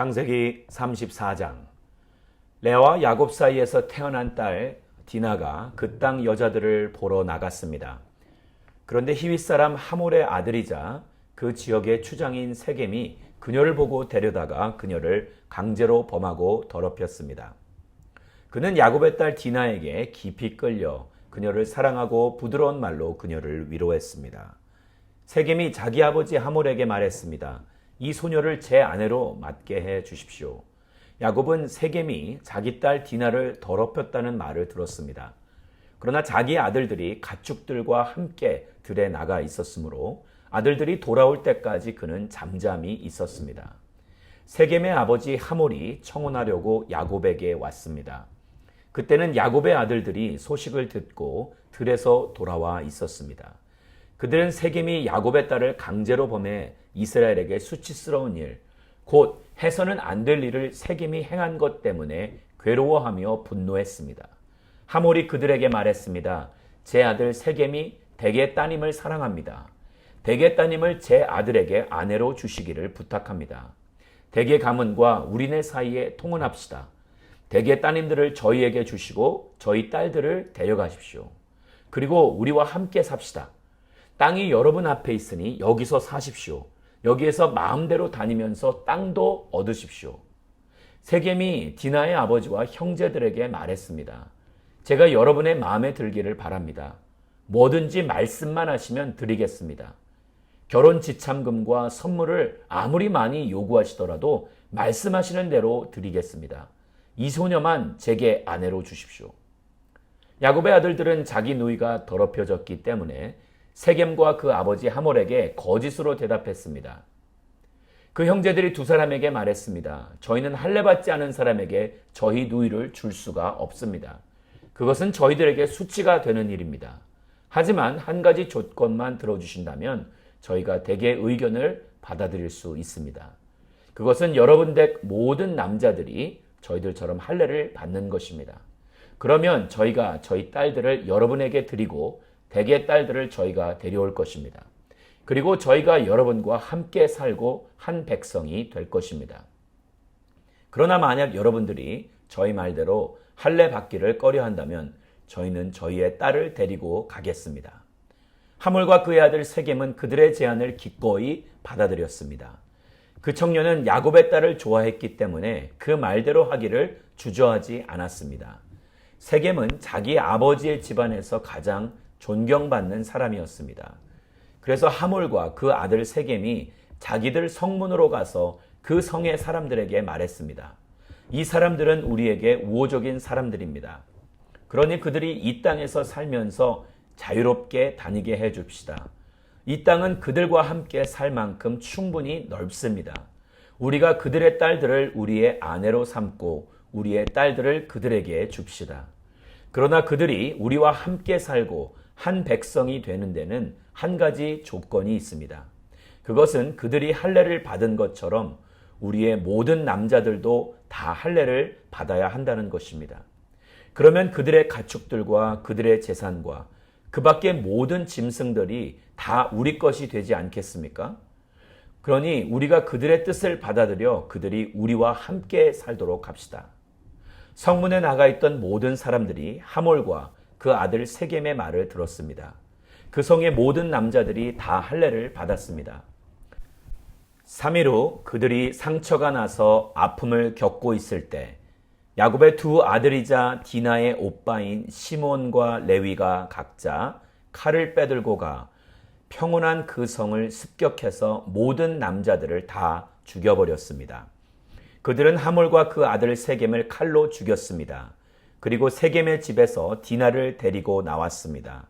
창세기 34장 레아와 야곱 사이에서 태어난 딸 디나가 그 땅 여자들을 보러 나갔습니다. 그런데 히윗 사람 하몰의 아들이자 그 지역의 추장인 세겜이 그녀를 보고 데려다가 그녀를 강제로 범하고 더럽혔습니다. 그는 야곱의 딸 디나에게 깊이 끌려 그녀를 사랑하고 부드러운 말로 그녀를 위로했습니다. 세겜이 자기 아버지 하몰에게 말했습니다. 이 소녀를 제 아내로 맡게 해 주십시오. 야곱은 세겜이 자기 딸 디나를 더럽혔다는 말을 들었습니다. 그러나 자기 아들들이 가축들과 함께 들에 나가 있었으므로 아들들이 돌아올 때까지 그는 잠잠히 있었습니다. 세겜의 아버지 하몰이 청혼하려고 야곱에게 왔습니다. 그때는 야곱의 아들들이 소식을 듣고 들에서 돌아와 있었습니다. 그들은 세겜이 야곱의 딸을 강제로 범해 이스라엘에게 수치스러운 일, 곧 해서는 안 될 일을 세겜이 행한 것 때문에 괴로워하며 분노했습니다. 하몰이 그들에게 말했습니다. 제 아들 세겜이 대개 따님을 사랑합니다. 대개 따님을 제 아들에게 아내로 주시기를 부탁합니다. 대개 가문과 우리네 사이에 통혼합시다. 대개 따님들을 저희에게 주시고 저희 딸들을 데려가십시오. 그리고 우리와 함께 삽시다. 땅이 여러분 앞에 있으니 여기서 사십시오. 여기에서 마음대로 다니면서 땅도 얻으십시오. 세겜이 디나의 아버지와 형제들에게 말했습니다. 제가 여러분의 마음에 들기를 바랍니다. 뭐든지 말씀만 하시면 드리겠습니다. 결혼 지참금과 선물을 아무리 많이 요구하시더라도 말씀하시는 대로 드리겠습니다. 이 소녀만 제게 아내로 주십시오. 야곱의 아들들은 자기 누이가 더럽혀졌기 때문에 세겜과 그 아버지 하몰에게 거짓으로 대답했습니다. 그 형제들이 두 사람에게 말했습니다. 저희는 할례 받지 않은 사람에게 저희 누이를 줄 수가 없습니다. 그것은 저희들에게 수치가 되는 일입니다. 하지만 한 가지 조건만 들어주신다면 저희가 대개 의견을 받아들일 수 있습니다. 그것은 여러분 댁 모든 남자들이 저희들처럼 할례를 받는 것입니다. 그러면 저희가 저희 딸들을 여러분에게 드리고 대개 딸들을 저희가 데려올 것입니다. 그리고 저희가 여러분과 함께 살고 한 백성이 될 것입니다. 그러나 만약 여러분들이 저희 말대로 할례 받기를 꺼려 한다면 저희는 저희의 딸을 데리고 가겠습니다. 하물과 그의 아들 세겜은 그들의 제안을 기꺼이 받아들였습니다. 그 청년은 야곱의 딸을 좋아했기 때문에 그 말대로 하기를 주저하지 않았습니다. 세겜은 자기 아버지의 집안에서 가장 존경받는 사람이었습니다. 그래서 하몰과 그 아들 세겜이 자기들 성문으로 가서 그 성의 사람들에게 말했습니다. 이 사람들은 우리에게 우호적인 사람들입니다. 그러니 그들이 이 땅에서 살면서 자유롭게 다니게 해 줍시다. 이 땅은 그들과 함께 살 만큼 충분히 넓습니다. 우리가 그들의 딸들을 우리의 아내로 삼고 우리의 딸들을 그들에게 줍시다. 그러나 그들이 우리와 함께 살고 한 백성이 되는 데는 한 가지 조건이 있습니다. 그것은 그들이 할례를 받은 것처럼 우리의 모든 남자들도 다 할례를 받아야 한다는 것입니다. 그러면 그들의 가축들과 그들의 재산과 그 밖의 모든 짐승들이 다 우리 것이 되지 않겠습니까? 그러니 우리가 그들의 뜻을 받아들여 그들이 우리와 함께 살도록 합시다. 성문에 나가 있던 모든 사람들이 하몰과 그 아들 세겜의 말을 들었습니다. 그 성의 모든 남자들이 다 할례를 받았습니다. 3일 후 그들이 상처가 나서 아픔을 겪고 있을 때 야곱의 두 아들이자 디나의 오빠인 시몬과 레위가 각자 칼을 빼들고 가 평온한 그 성을 습격해서 모든 남자들을 다 죽여버렸습니다. 그들은 하몰과 그 아들 세겜을 칼로 죽였습니다. 그리고 세겜의 집에서 디나를 데리고 나왔습니다.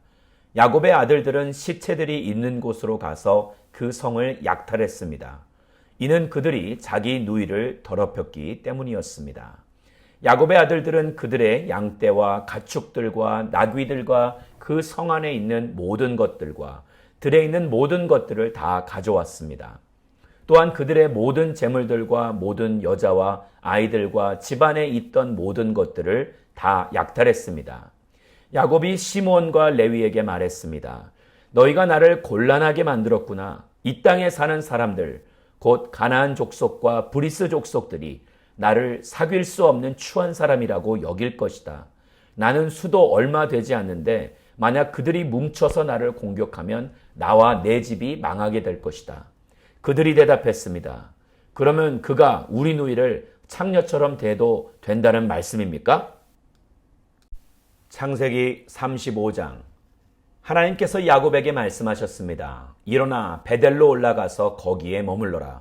야곱의 아들들은 시체들이 있는 곳으로 가서 그 성을 약탈했습니다. 이는 그들이 자기 누이를 더럽혔기 때문이었습니다. 야곱의 아들들은 그들의 양떼와 가축들과 나귀들과 그 성 안에 있는 모든 것들과 들에 있는 모든 것들을 다 가져왔습니다. 또한 그들의 모든 재물들과 모든 여자와 아이들과 집안에 있던 모든 것들을 다 약탈했습니다. 야곱이 시몬과 레위에게 말했습니다. 너희가 나를 곤란하게 만들었구나. 이 땅에 사는 사람들, 곧 가나안 족속과 브리스 족속들이 나를 사귈 수 없는 추한 사람이라고 여길 것이다. 나는 수도 얼마 되지 않는데 만약 그들이 뭉쳐서 나를 공격하면 나와 내 집이 망하게 될 것이다. 그들이 대답했습니다. 그러면 그가 우리 누이를 창녀처럼 대도 된다는 말씀입니까? 창세기 35장 하나님께서 야곱에게 말씀하셨습니다. 일어나 베델로 올라가서 거기에 머물러라.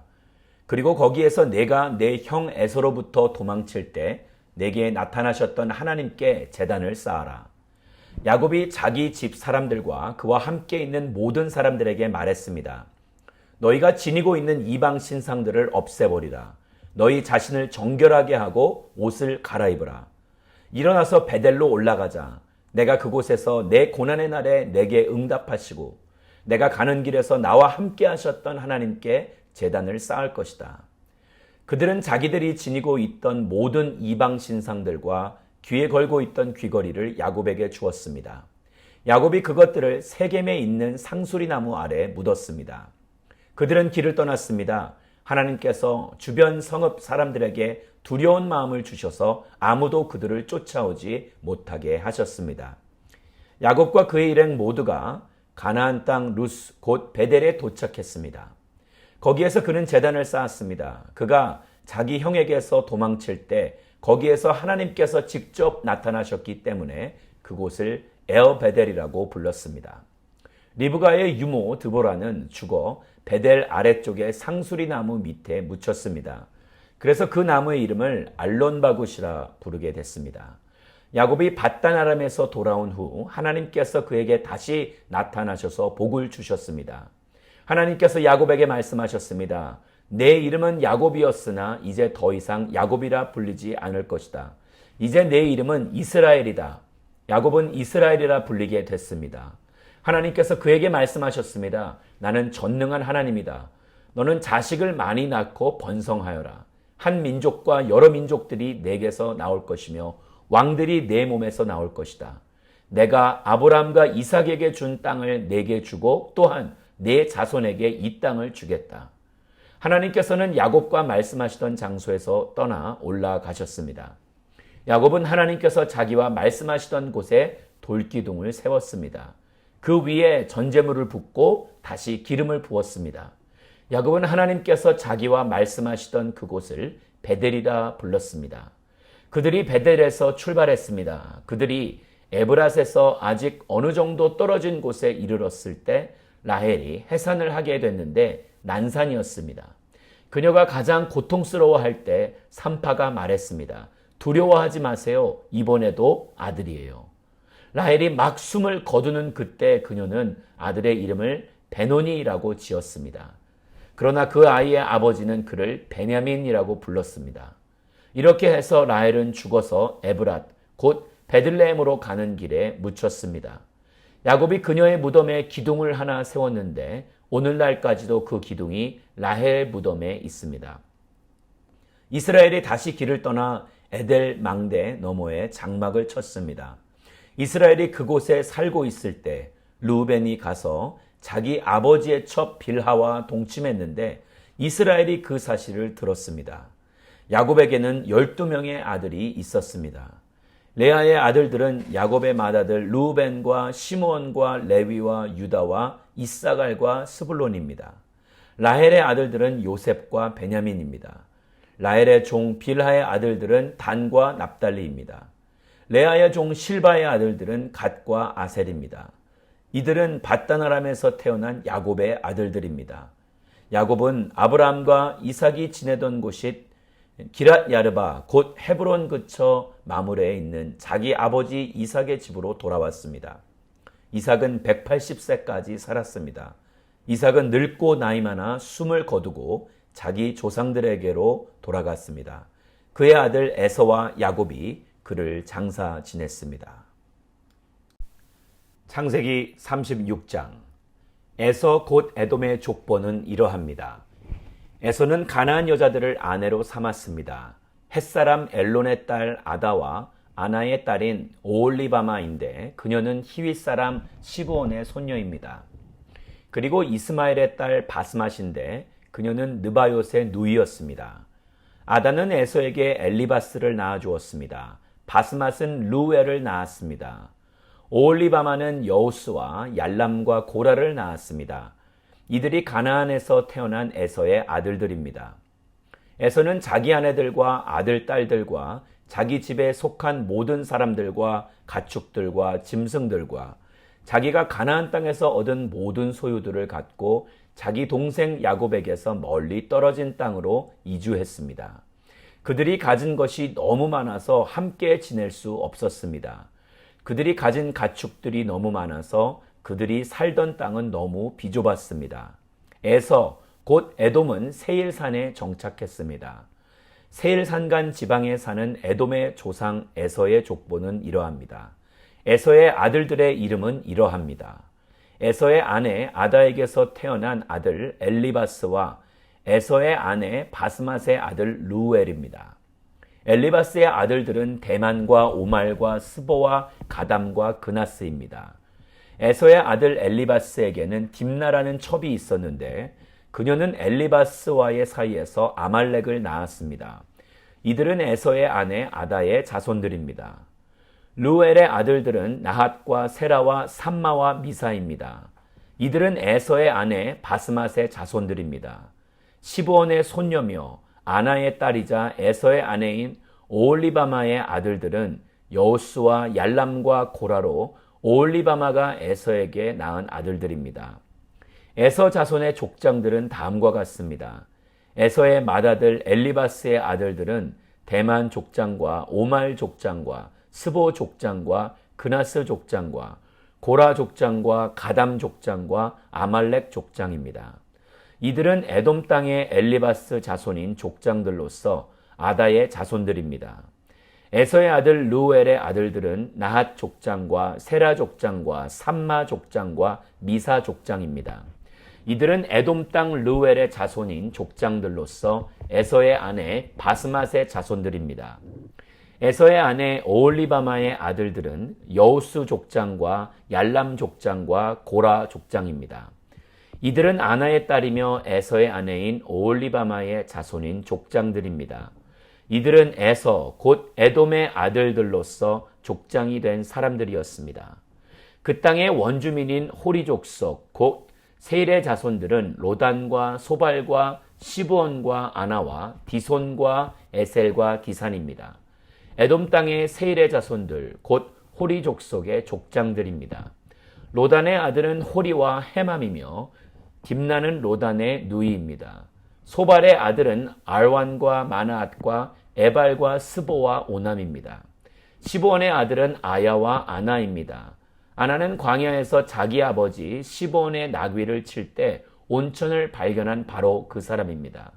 그리고 거기에서 내가 내 형 에서로부터 도망칠 때 내게 나타나셨던 하나님께 재단을 쌓아라. 야곱이 자기 집 사람들과 그와 함께 있는 모든 사람들에게 말했습니다. 너희가 지니고 있는 이방 신상들을 없애버리라. 너희 자신을 정결하게 하고 옷을 갈아입으라. 일어나서 베델로 올라가자. 내가 그곳에서 내 고난의 날에 내게 응답하시고 내가 가는 길에서 나와 함께 하셨던 하나님께 재단을 쌓을 것이다. 그들은 자기들이 지니고 있던 모든 이방 신상들과 귀에 걸고 있던 귀걸이를 야곱에게 주었습니다. 야곱이 그것들을 세겜에 있는 상수리 나무 아래 묻었습니다. 그들은 길을 떠났습니다. 하나님께서 주변 성읍 사람들에게 두려운 마음을 주셔서 아무도 그들을 쫓아오지 못하게 하셨습니다. 야곱과 그의 일행 모두가 가나안 땅 루스 곧 베델에 도착했습니다. 거기에서 그는 재단을 쌓았습니다. 그가 자기 형에게서 도망칠 때 거기에서 하나님께서 직접 나타나셨기 때문에 그곳을 에어베델이라고 불렀습니다. 리브가의 유모 드보라는 죽어 베델 아래쪽에 상수리 나무 밑에 묻혔습니다. 그래서 그 나무의 이름을 알론바굿이라 부르게 됐습니다. 야곱이 바단 아람에서 돌아온 후 하나님께서 그에게 다시 나타나셔서 복을 주셨습니다. 하나님께서 야곱에게 말씀하셨습니다. 내 이름은 야곱이었으나 이제 더 이상 야곱이라 불리지 않을 것이다. 이제 내 이름은 이스라엘이다. 야곱은 이스라엘이라 불리게 됐습니다. 하나님께서 그에게 말씀하셨습니다. 나는 전능한 하나님이다. 너는 자식을 많이 낳고 번성하여라. 한 민족과 여러 민족들이 내게서 나올 것이며 왕들이 내 몸에서 나올 것이다. 내가 아브람과 이삭에게 준 땅을 내게 주고 또한 내 자손에게 이 땅을 주겠다. 하나님께서는 야곱과 말씀하시던 장소에서 떠나 올라가셨습니다. 야곱은 하나님께서 자기와 말씀하시던 곳에 돌기둥을 세웠습니다. 그 위에 전제물을 붓고 다시 기름을 부었습니다. 야곱은 하나님께서 자기와 말씀하시던 그곳을 베델이라 불렀습니다. 그들이 베델에서 출발했습니다. 그들이 에브라스에서 아직 어느 정도 떨어진 곳에 이르렀을 때 라헬이 해산을 하게 됐는데 난산이었습니다. 그녀가 가장 고통스러워할 때 삼파가 말했습니다. 두려워하지 마세요. 이번에도 아들이에요. 라헬이 막 숨을 거두는 그때 그녀는 아들의 이름을 베노니라고 지었습니다. 그러나 그 아이의 아버지는 그를 베냐민이라고 불렀습니다. 이렇게 해서 라헬은 죽어서 에브랏 곧 베들레헴으로 가는 길에 묻혔습니다. 야곱이 그녀의 무덤에 기둥을 하나 세웠는데 오늘날까지도 그 기둥이 라헬 무덤에 있습니다. 이스라엘이 다시 길을 떠나 에델 망대 너머에 장막을 쳤습니다. 이스라엘이 그곳에 살고 있을 때 루벤이 가서 자기 아버지의 첩 빌하와 동침했는데 이스라엘이 그 사실을 들었습니다. 야곱에게는 12명의 아들이 있었습니다. 레아의 아들들은 야곱의 맏아들 루벤과 시므온과 레위와 유다와 이사갈과 스불론입니다. 라헬의 아들들은 요셉과 베냐민입니다. 라헬의 종 빌하의 아들들은 단과 납달리입니다. 레아의 종 실바의 아들들은 갓과 아셀입니다. 이들은 바다나람에서 태어난 야곱의 아들들입니다. 야곱은 아브라함과 이삭이 지내던 곳이 기랏 야르바 곧 헤브론 근처 마물에 있는 자기 아버지 이삭의 집으로 돌아왔습니다. 이삭은 180세까지 살았습니다. 이삭은 늙고 나이 많아 숨을 거두고 자기 조상들에게로 돌아갔습니다. 그의 아들 에서와 야곱이 그를 장사 지냈습니다. 창세기 36장 에서 곧 에돔의 족보는 이러합니다. 에서는 가나안 여자들을 아내로 삼았습니다. 햇사람 엘론의 딸 아다와 아나의 딸인 오올리바마인데 그녀는 히윗 사람 시브온의 손녀입니다. 그리고 이스마엘의 딸 바스맛인데 그녀는 느바요스의 누이였습니다. 아다는 에서에게 엘리바스를 낳아 주었습니다. 바스맛은 루엘을 낳았습니다. 오올리바마는 여우스와 얄람과 고라를 낳았습니다. 이들이 가나안에서 태어난 에서의 아들들입니다. 에서는 자기 아내들과 아들, 딸들과 자기 집에 속한 모든 사람들과 가축들과 짐승들과 자기가 가나안 땅에서 얻은 모든 소유들을 갖고 자기 동생 야곱에게서 멀리 떨어진 땅으로 이주했습니다. 그들이 가진 것이 너무 많아서 함께 지낼 수 없었습니다. 그들이 가진 가축들이 너무 많아서 그들이 살던 땅은 너무 비좁았습니다. 에서 곧 에돔은 세일산에 정착했습니다. 세일산간 지방에 사는 에돔의 조상 에서의 족보는 이러합니다. 에서의 아들들의 이름은 이러합니다. 에서의 아내 아다에게서 태어난 아들 엘리바스와 에서의 아내 바스맛의 아들 루엘입니다. 엘리바스의 아들들은 대만과 오말과 스보와 가담과 그나스입니다. 에서의 아들 엘리바스에게는 딥나라는 첩이 있었는데 그녀는 엘리바스와의 사이에서 아말렉을 낳았습니다. 이들은 에서의 아내 아다의 자손들입니다. 루엘의 아들들은 나핫과 세라와 삼마와 미사입니다. 이들은 에서의 아내 바스맛의 자손들입니다. 시브온의 손녀며 아나의 딸이자 에서의 아내인 오올리바마의 아들들은 여우스와 얄람과 고라로 오올리바마가 에서에게 낳은 아들들입니다. 에서 자손의 족장들은 다음과 같습니다. 에서의 맏아들 엘리바스의 아들들은 대만 족장과 오말 족장과 스보 족장과 그나스 족장과 고라 족장과 가담 족장과 아말렉 족장입니다. 이들은 에돔 땅의 엘리바스 자손인 족장들로서 아다의 자손들입니다. 에서의 아들 루엘의 아들들은 나핫 족장과 세라 족장과 삼마 족장과 미사 족장입니다. 이들은 에돔 땅 루엘의 자손인 족장들로서 에서의 아내 바스맛의 자손들입니다. 에서의 아내 오올리바마의 아들들은 여우스 족장과 얄람 족장과 고라 족장입니다. 이들은 아나의 딸이며 에서의 아내인 오올리바마의 자손인 족장들입니다. 이들은 에서 곧 에돔의 아들들로서 족장이 된 사람들이었습니다. 그 땅의 원주민인 호리 족속 곧 세일의 자손들은 로단과 소발과 시브온과 아나와 디손과 에셀과 디산입니다. 에돔 땅의 세일의 자손들 곧 호리 족속의 족장들입니다. 로단의 아들은 호리와 헤맘이며 딥나는 로단의 누이입니다. 소발의 아들은 알완과 마나앗과 에발과 스보와 오남입니다. 시보원의 아들은 아야와 아나입니다. 아나는 광야에서 자기 아버지 시보원의 나귀를 칠 때 온천을 발견한 바로 그 사람입니다.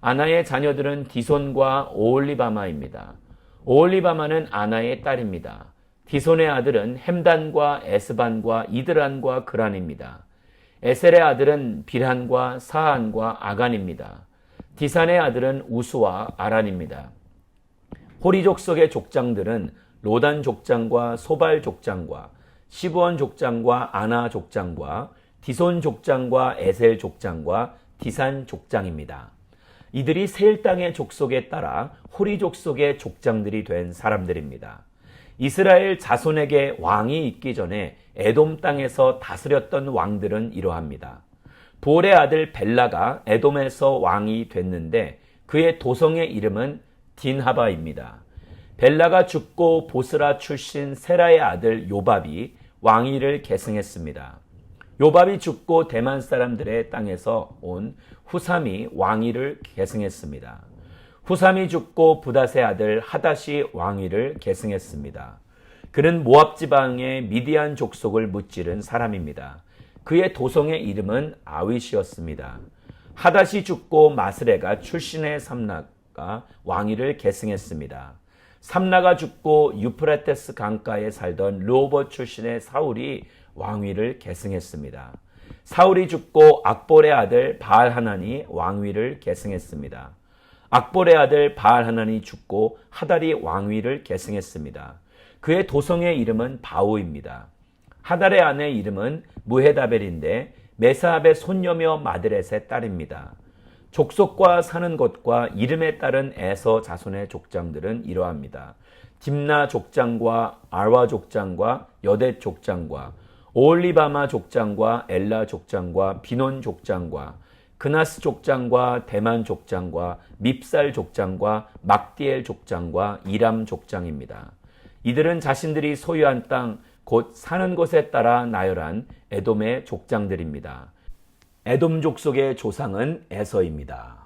아나의 자녀들은 디손과 오올리바마입니다. 오올리바마는 아나의 딸입니다. 디손의 아들은 햄단과 에스반과 이드란과 그란입니다. 에셀의 아들은 비란과 사한과 아간입니다. 디산의 아들은 우수와 아란입니다. 호리 족 속의 족장들은 로단 족장과 소발 족장과 시브원 족장과 아나 족장과 디손 족장과 에셀 족장과 디산 족장입니다. 이들이 세일 땅의 족속에 따라 호리 족 속의 족장들이 된 사람들입니다. 이스라엘 자손에게 왕이 있기 전에 에돔 땅에서 다스렸던 왕들은 이러합니다. 볼의 아들 벨라가 에돔에서 왕이 됐는데 그의 도성의 이름은 딘하바입니다. 벨라가 죽고 보스라 출신 세라의 아들 요밥이 왕위를 계승했습니다. 요밥이 죽고 대만 사람들의 땅에서 온 후삼이 왕위를 계승했습니다. 후삼이 죽고 부닷의 아들 하닷이 왕위를 계승했습니다. 그는 모압 지방의 미디안 족속을 무찌른 사람입니다. 그의 도성의 이름은 아윗이었습니다. 하닷이 죽고 마스레가 출신의 삼나가 왕위를 계승했습니다. 삼나가 죽고 유프라테스 강가에 살던 로버 출신의 사울이 왕위를 계승했습니다. 사울이 죽고 악볼의 아들 바알 하나니 왕위를 계승했습니다. 악볼의 아들 바알 하나니 죽고 하달이 왕위를 계승했습니다. 그의 도성의 이름은 바오입니다. 하달의 아내 이름은 무헤다벨인데 메사압의 손녀며 마드렛의 딸입니다. 족속과 사는 것과 이름에 따른 에서 자손의 족장들은 이러합니다. 딥나 족장과 알와 족장과 여대 족장과 오올리바마 족장과 엘라 족장과 비논 족장과 그나스 족장과 대만 족장과 밉살 족장과 막디엘 족장과 이람 족장입니다. 이들은 자신들이 소유한 땅, 곧 사는 곳에 따라 나열한 에돔의 족장들입니다. 에돔 족속의 조상은 에서입니다.